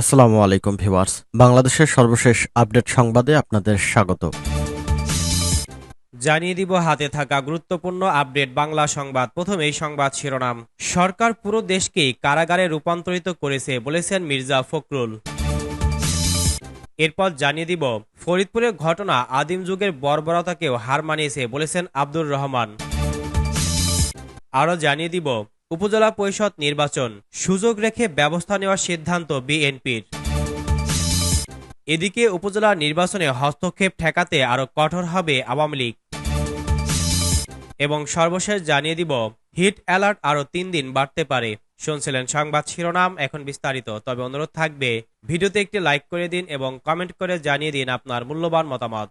আসসালামু আলাইকুম ভিউয়ার্স। বাংলাদেশের সর্বশেষ আপডেট সংবাদে আপনাদের স্বাগত। জানিয়ে দিব হাতে থাকা গুরুত্বপূর্ণ আপডেট বাংলা সংবাদ। প্রথমেই সংবাদ শিরোনাম। সরকার পুরো দেশকেই কারাগারে রূপান্তরিত করেছে বলেছেন মির্জা ফখরুল। এরপর জানিয়ে দিব, ফরিদপুরের ঘটনা আদিম যুগের বর্বরতাকেও হার মানিয়েছে বলেছেন আব্দুর রহমান। আরও জানিয়ে দিব উপজেলা পরিষদ নির্বাচন। সুযোগ রেখে ব্যবস্থা নেওয়ার সিদ্ধান্ত বিএনপির। এদিকে উপজেলা নির্বাচনে হস্তক্ষেপ ঠেকাতে আরও কঠোর হবে আওয়ামী লীগ। এবং সর্বশেষ জানিয়ে দিব, হিট অ্যালার্ট আরও তিন দিন বাড়তে পারে। শুনছিলেন সংবাদ শিরোনাম, এখন বিস্তারিত। তবে অনুরোধ থাকবে, ভিডিওতে একটি লাইক করে দিন এবং কমেন্ট করে জানিয়ে দিন আপনার মূল্যবান মতামত।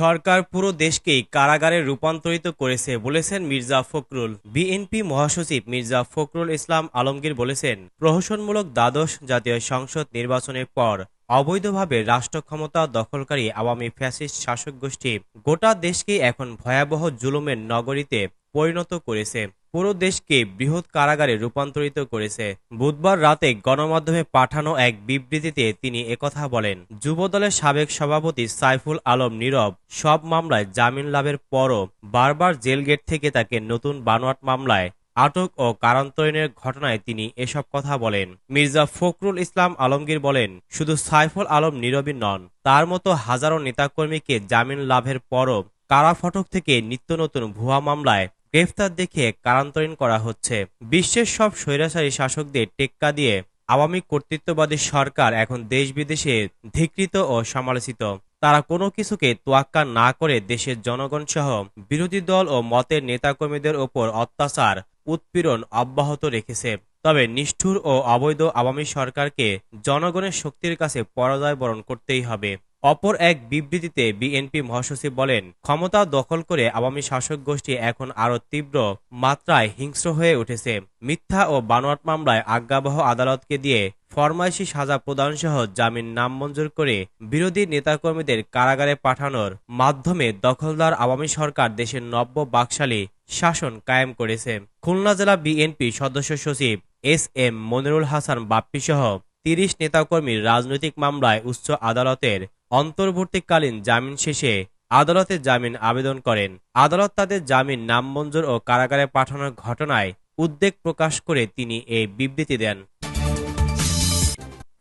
সরকার পুরো দেশকেই কারাগারে রূপান্তরিত করেছে বলেছেন মির্জা ফখরুল। বিএনপি মহাসচিব মির্জা ফখরুল ইসলাম আলমগীর বলেছেন, প্রহসনমূলক দ্বাদশ জাতীয় সংসদ নির্বাচনের পর অবৈধভাবে রাষ্ট্র ক্ষমতা দখলকারী আওয়ামী ফ্যাসিস্ট শাসক গোষ্ঠী গোটা দেশকে এখন ভয়াবহ জুলুমের নগরীতে পরিণত করেছে। পুরো দেশকে বৃহৎ কারাগারে রূপান্তরিত করেছে। বুধবার রাতে গণমাধ্যমে পাঠানো এক বিবৃতিতে তিনি একথা বলেন, যুবদলের সাবেক সভাপতি সাইফুল আলম নীরব, সব মামলায় জামিন লাভের পরও বারবার জেলগেট থেকে তাকে নতুন বানোয়াট মামলায় আটক ও কারান্তরণের ঘটনায় তিনি এসব কথা বলেন। মির্জা ফখরুল ইসলাম আলমগীর বলেন, শুধু সাইফুল আলম নীরবী নন, তার মতো হাজারো নেতাকর্মীকে জামিন লাভের পরও কারা ফটক থেকে নিত্য নতুন ভুয়া মামলায় গ্রেফতার দেখে কারান্তরীণ করা হচ্ছে। বিশ্বের সব স্বৈরাচারী শাসকদের টেক্কা দিয়ে আওয়ামী কর্তৃত্ববাদী সরকার এখন দেশ বিদেশে ধিকৃত ও সমালোচিত। তারা কোনো কিছুকে তোয়াক্কা না করে দেশের জনগণ সহ বিরোধী দল ও মতের নেতাকর্মীদের ওপর অত্যাচার, উৎপীড়ন অব্যাহত রেখেছে। তবে নিষ্ঠুর ও অবৈধ আওয়ামী সরকারকে জনগণের শক্তির কাছে পরাজয় বরণ করতেই হবে। অপর এক বিবৃতিতে বিএনপি মহাসচিব বলেন ক্ষমতা দখল করে আওয়ামী শাসক গোষ্ঠী এখন আরও তীব্র মাত্রায় হিংস্র হয়ে উঠেছে। মিথ্যা ও বানোয়াট মামলায় আজ্ঞাবহ আদালতকে দিয়ে ফরমাইশি সাজা প্রদানসহ জামিন নামঞ্জুর করে বিরোধী নেতাকর্মীদের কারাগারে পাঠানোর মাধ্যমে দখলদার আওয়ামী সরকার দেশের নব্য বাকশালী শাসন কায়েম করেছে। খুলনা জেলা বিএনপি সদস্য সচিব এস এম মনিরুল হাসান বাপ্পি সহ তিরিশ নেতাকর্মীর রাজনৈতিক মামলায় উচ্চ আদালতের অন্তর্বর্তীকালীন জামিন শেষে আদালতে জামিন আবেদন করেন। আদালত তাদের জামিন নামঞ্জুর ও কারাগারে পাঠানোর ঘটনায় উদ্বেগ প্রকাশ করে তিনি এই বিবৃতি দেন।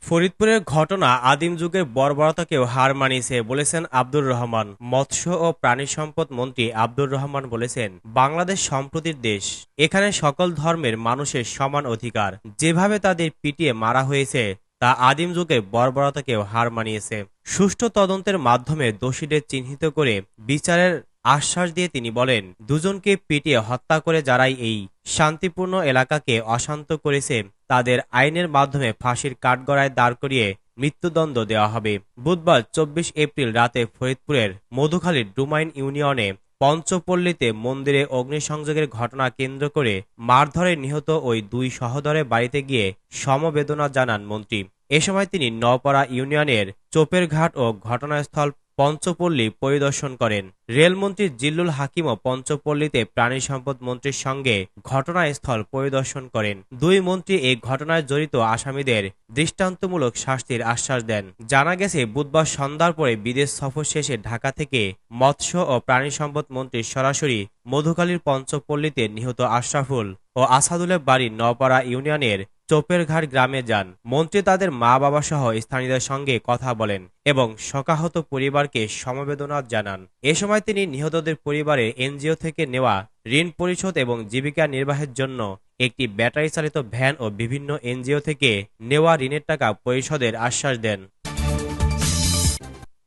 ফরিদপুরের ঘটনা আদিম যুগের বর্বরতাকেও হার মানিয়েছে বলেছেন আব্দুর রহমান। মৎস্য ও প্রাণী সম্পদ মন্ত্রী আব্দুর রহমান বলেছেন, বাংলাদেশ সম্প্রতির দেশ। এখানে সকল ধর্মের মানুষের সমান অধিকার। যেভাবে তাদের পিটিয়ে মারা হয়েছে, তা আদিম যুগের বর্বরতাকেও হার মানিয়েছে। সুষ্ঠু তদন্তের মাধ্যমে দোষীদের চিহ্নিত করে বিচারের আশ্বাস দিয়ে তিনি বলেন, দুজনকে পিটিয়ে হত্যা করে যারাই এই শান্তিপূর্ণ এলাকাকে অশান্ত করেছে, তাদের আইনের মাধ্যমে ফাঁসির কাঠগড়ায় দাঁড় করিয়ে মৃত্যুদণ্ড দেওয়া হবে। বুধবার চব্বিশ এপ্রিল রাতে ফরিদপুরের মধুখালীর ডুমাইন ইউনিয়নে পঞ্চপল্লীতে মন্দিরে অগ্নিসংযোগের ঘটনা কেন্দ্র করে মারধরে নিহত ওই দুই সহদরের বাড়িতে গিয়ে সমবেদনা জানান মন্ত্রী। এ সময় তিনি নওপাড়া ইউনিয়নের চোপের ঘাট ও ঘটনাস্থল পঞ্চপল্লী পরিদর্শন করেন। রেলমন্ত্রী জিল্লুল হাকিমও পঞ্চপল্লীতে প্রাণী সম্পদ মন্ত্রীর সঙ্গে ঘটনাস্থল পরিদর্শন করেন। দুই মন্ত্রী এই ঘটনায় জড়িত আসামিদের দৃষ্টান্তমূলক শাস্তির আশ্বাস দেন। জানা গেছে, বুধবার সন্ধ্যার পরে বিদেশ সফর শেষে ঢাকা থেকে মৎস্য ও প্রাণী সম্পদ মন্ত্রী সরাসরি মধুকালীর পঞ্চপল্লীতে নিহত আশরাফুল ও আসাদুলের বাড়ি নপাড়া ইউনিয়নের চোপেরঘাট গ্রামে যান। মন্ত্রী তাদের মা বাবা সহ স্থানীয়দের সঙ্গে কথা বলেন এবং শোকাহত পরিবারকে সমবেদনা জানান। এ সময় তিনি নিহতদের পরিবারে এনজিও থেকে নেওয়া ঋণ পরিশোধ এবং জীবিকা নির্বাহের জন্য একটি ব্যাটারি চালিত ভ্যান ও বিভিন্ন এনজিও থেকে নেওয়া ঋণের টাকা পরিশোধের আশ্বাস দেন।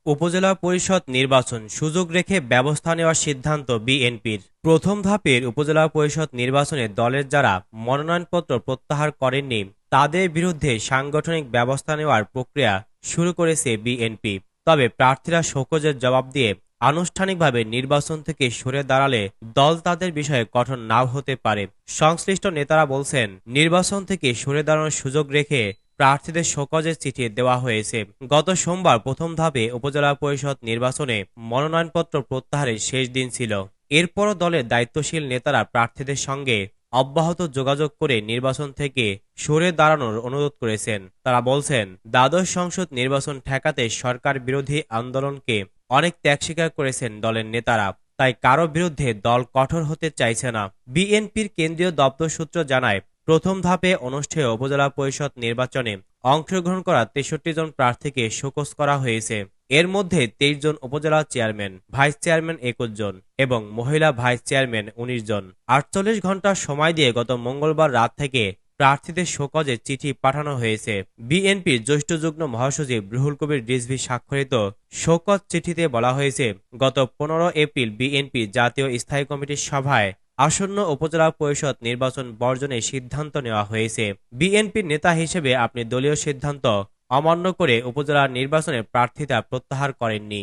উপজেলা পরিষদ নির্বাচন সুযোগ রেখে ব্যবস্থা নেওয়ার সিদ্ধান্ত বিএনপির। প্রথম ধাপের উপজেলা পরিষদ নির্বাচনে দলের যারা মনোনয়নপত্র প্রত্যাহার করেননি, তাদের বিরুদ্ধে সাংগঠনিক ব্যবস্থা নেওয়ার প্রক্রিয়া শুরু করেছে বিএনপি। তবে প্রার্থীরা শোকজের জবাব দিয়ে আনুষ্ঠানিকভাবে নির্বাচন থেকে সরে দাঁড়ালে দল তাদের বিষয়ে কঠোর নাও হতে পারে। সংশ্লিষ্ট নেতারা বলছেন, নির্বাচন থেকে সরে দাঁড়ানোর সুযোগ রেখে প্রার্থীদের শোকজের চিঠি দেওয়া হয়েছে। গত সোমবার প্রথম ধাপে উপজেলা পরিষদ নির্বাচনে মনোনয়নপত্র প্রত্যাহারের শেষ দিন ছিল। এরপরও দলের দায়িত্বশীল নেতারা প্রার্থীদের সঙ্গে অব্যাহত যোগাযোগ করে নির্বাচন থেকে সরে দাঁড়ানোর অনুরোধ করেছেন। তারা বলছেন, দ্বাদশ সংসদ নির্বাচন ঠেকাতে সরকার বিরোধী আন্দোলনকে অনেক ত্যাগ স্বীকার করেছেন দলের নেতারা, তাই কারও বিরুদ্ধে দল কঠোর হতে চাইছে না। বিএনপির কেন্দ্রীয় দপ্তর সূত্র জানায়, প্রথম ধাপে অনুষ্ঠেয় উপজেলা পরিষদ নির্বাচনে অংশগ্রহণ করা তেষট্টি জন প্রার্থীকে শোকস করা হয়েছে। এর মধ্যে তেইশ জন উপজেলা চেয়ারম্যান, ভাইস চেয়ারম্যান একুশ জন এবং মহিলা ভাইস চেয়ারম্যান উনিশ জন। আটচল্লিশ ঘণ্টা সময় দিয়ে গত মঙ্গলবার রাত থেকে প্রার্থীদের শোকজে চিঠি পাঠানো হয়েছে। বিএনপির জ্যেষ্ঠ যুগ্ম মহাসচিব রুহুল কবির রিজভি স্বাক্ষরিত শোকজ চিঠিতে বলা হয়েছে, গত পনেরো এপ্রিল বিএনপি জাতীয় স্থায়ী কমিটির সভায় আসন্ন উপজেলা পরিষদ নির্বাচন বর্জনের সিদ্ধান্ত নেওয়া হয়েছে। বিএনপির নেতা হিসেবে আপনি দলীয় সিদ্ধান্ত অমান্য করে উপজেলা নির্বাচনে প্রার্থিতা প্রত্যাহার করেননি।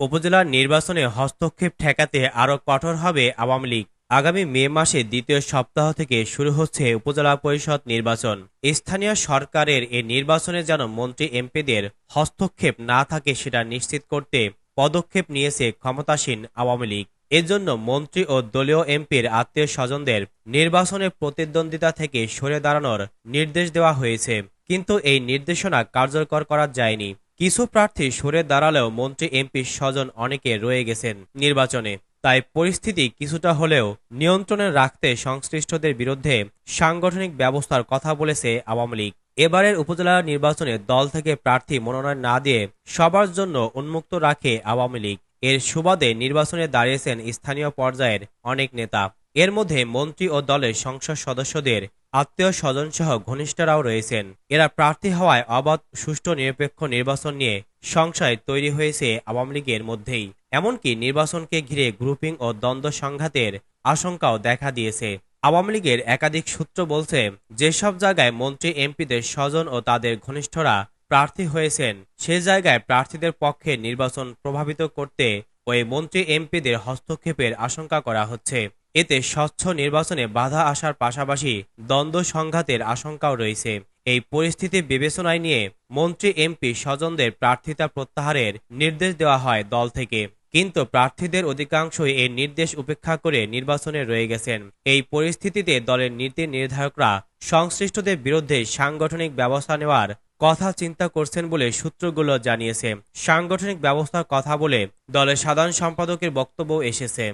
উপজেলা নির্বাচনে হস্তক্ষেপ ঠেকাতে আরও কঠোর হবে আওয়ামী লীগ। আগামী মে মাসে দ্বিতীয় সপ্তাহ থেকে শুরু হচ্ছে উপজেলা পরিষদ নির্বাচন। স্থানীয় সরকারের এই নির্বাচনে যেন মন্ত্রী এমপিদের হস্তক্ষেপ না থাকে সেটা নিশ্চিত করতে পদক্ষেপ নিয়েছে ক্ষমতাসীন আওয়ামী লীগ। এজন্য মন্ত্রী ও দলীয় এমপির আত্মীয় স্বজনদের নির্বাচনে প্রতিদ্বন্দ্বিতা থেকে সরে দাঁড়ানোর নির্দেশ দেওয়া হয়েছে। কিন্তু এই নির্দেশনা কার্যকর করা যায়নি। কিছু প্রার্থী সরে দাঁড়ালেও মন্ত্রী এমপির স্বজন অনেকে রয়ে গেছেন নির্বাচনে। তাই পরিস্থিতি কিছুটা হলেও নিয়ন্ত্রণে রাখতে সংশ্লিষ্টদের বিরুদ্ধে সাংগঠনিক ব্যবস্থার কথা বলেছে আওয়ামী লীগ। এবারের উপজেলা নির্বাচনে দল থেকে প্রার্থী মনোনয়ন না দিয়ে সবার জন্য উন্মুক্ত রাখে আওয়ামী লীগ। এর সুবাদে নির্বাচনে দাঁড়িয়েছেন স্থানীয় পর্যায়ের অনেক নেতা। এর মধ্যে মন্ত্রী ও দলের সংসদ সদস্যদের আত্মীয় স্বজন সহ ঘনিষ্ঠরাও রয়েছেন। এরা প্রার্থী হওয়ায় অবাধ, সুষ্ঠু, নিরপেক্ষ নির্বাচন নিয়ে সংশয় তৈরি হয়েছে আওয়ামী লীগের মধ্যেই। এমনকি নির্বাচনকে ঘিরে গ্রুপিং ও দ্বন্দ্ব সংঘাতের আশঙ্কাও দেখা দিয়েছে। আওয়ামী লীগের একাধিক সূত্র বলছে, যেসব জায়গায় মন্ত্রী, এমপিদের স্বজন ও তাদের ঘনিষ্ঠরা প্রার্থী হয়েছেন, সে জায়গায় প্রার্থীদের পক্ষে নির্বাচন প্রভাবিত করতে ওই মন্ত্রী, এমপিদের হস্তক্ষেপের আশঙ্কা করা হচ্ছে। এতে স্বচ্ছ নির্বাচনে বাধা আসার পাশাপাশি দ্বন্দ্ব সংঘাতের আশঙ্কাও রয়েছে। এই পরিস্থিতি বিবেচনায় নিয়ে মন্ত্রী, এমপি স্বজনদের প্রার্থিতা প্রত্যাহারের নির্দেশ দেওয়া হয় দল থেকে। কিন্তু প্রার্থীদের অধিকাংশই এই নির্দেশ উপেক্ষা করে নির্বাচনে রয়ে গেছেন। এই পরিস্থিতিতে দলের নীতি নির্ধারকরা সংশ্লিষ্টদের বিরুদ্ধে সাংগঠনিক ব্যবস্থা নেওয়ার কথা চিন্তা করছেন বলে সূত্রগুলো জানিয়েছে। সাংগঠনিক ব্যবস্থার কথা বলে দলের সাধারণ সম্পাদকের বক্তব্য এসেছে।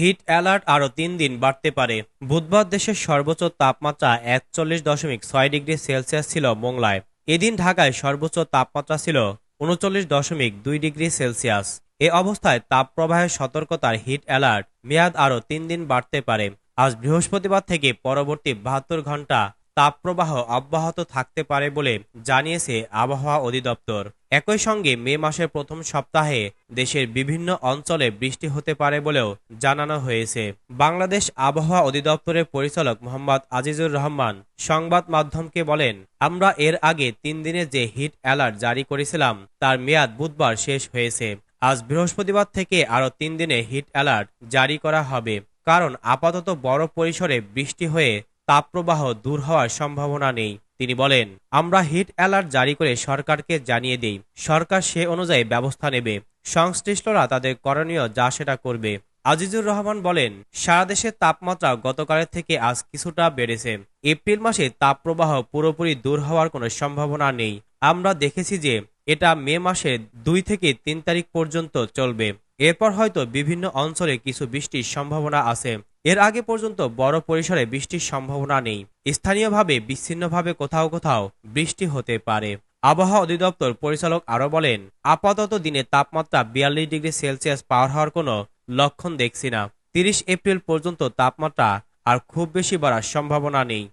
হিট অ্যালার্ট আরও তিন দিন বাড়তে পারে। বুধবার দেশের সর্বোচ্চ তাপমাত্রা একচল্লিশ দশমিক ছয় ডিগ্রি সেলসিয়াস ছিল মোংলায়। এদিন ঢাকায় সর্বোচ্চ তাপমাত্রা ছিল উনচল্লিশ দশমিক দুই ডিগ্রি সেলসিয়াস। এ অবস্থায় তাপপ্রবাহের সতর্কতার হিট অ্যালার্ট মেয়াদ আরও তিন দিন বাড়তে পারে। আজ বৃহস্পতিবার থেকে পরবর্তী বাহাত্তর ঘণ্টা তাপপ্রবাহ অব্যাহত থাকতে পারে বলে জানিয়েছে আবহাওয়া অধিদপ্তর। একই সঙ্গে মে মাসের প্রথম সপ্তাহে দেশের বিভিন্ন অঞ্চলে বৃষ্টি হতে পারে বলেও জানানো হয়েছে। বাংলাদেশ আবহাওয়া অধিদপ্তরের পরিচালক মোহাম্মদ আজিজুর রহমান সংবাদ মাধ্যমকে বলেন, আমরা এর আগে তিন দিনে যে হিট অ্যালার্ট জারি করেছিলাম, তার মেয়াদ বুধবার শেষ হয়েছে। আজ বৃহস্পতিবার থেকে আরও তিন দিনে হিট অ্যালার্ট জারি করা হবে। কারণ আপাতত বড় পরিসরে বৃষ্টি হয়ে তাপপ্রবাহ দূর হওয়ার সম্ভাবনা নেই। তিনি বলেন, আমরা হিট অ্যালার্ট জারি করে সরকারকে জানিয়ে দেই। সরকার সে অনুযায়ী ব্যবস্থা নেবে। সংশ্লিষ্টরা তাদের করণীয় যা সেটা করবে। আজিজুর রহমান বলেন, সারা দেশের তাপমাত্রা গতকালের থেকে আজ কিছুটা বেড়েছে। এপ্রিল মাসে তাপপ্রবাহ পুরোপুরি দূর হওয়ার কোনো সম্ভাবনা নেই। আমরা দেখেছি যে এটা মে মাসের দুই থেকে তিন তারিখ পর্যন্ত চলবে। এরপর হয়তো বিভিন্ন অঞ্চলে কিছু বৃষ্টির সম্ভাবনা আছে। এর আগে পর্যন্ত বড় পরিসরে বৃষ্টির সম্ভাবনা নেই। স্থানীয়ভাবে বিচ্ছিন্নভাবে কোথাও কোথাও বৃষ্টি হতে পারে। আবহাওয়া অধিদপ্তর পরিচালক আরও বলেন, আপাতত দিনে তাপমাত্রা বিয়াল্লিশ ডিগ্রি সেলসিয়াস পাওয়ার হওয়ার কোনো লক্ষণ দেখছি না। তিরিশ এপ্রিল পর্যন্ত তাপমাত্রা আর খুব বেশি বাড়ার সম্ভাবনা নেই।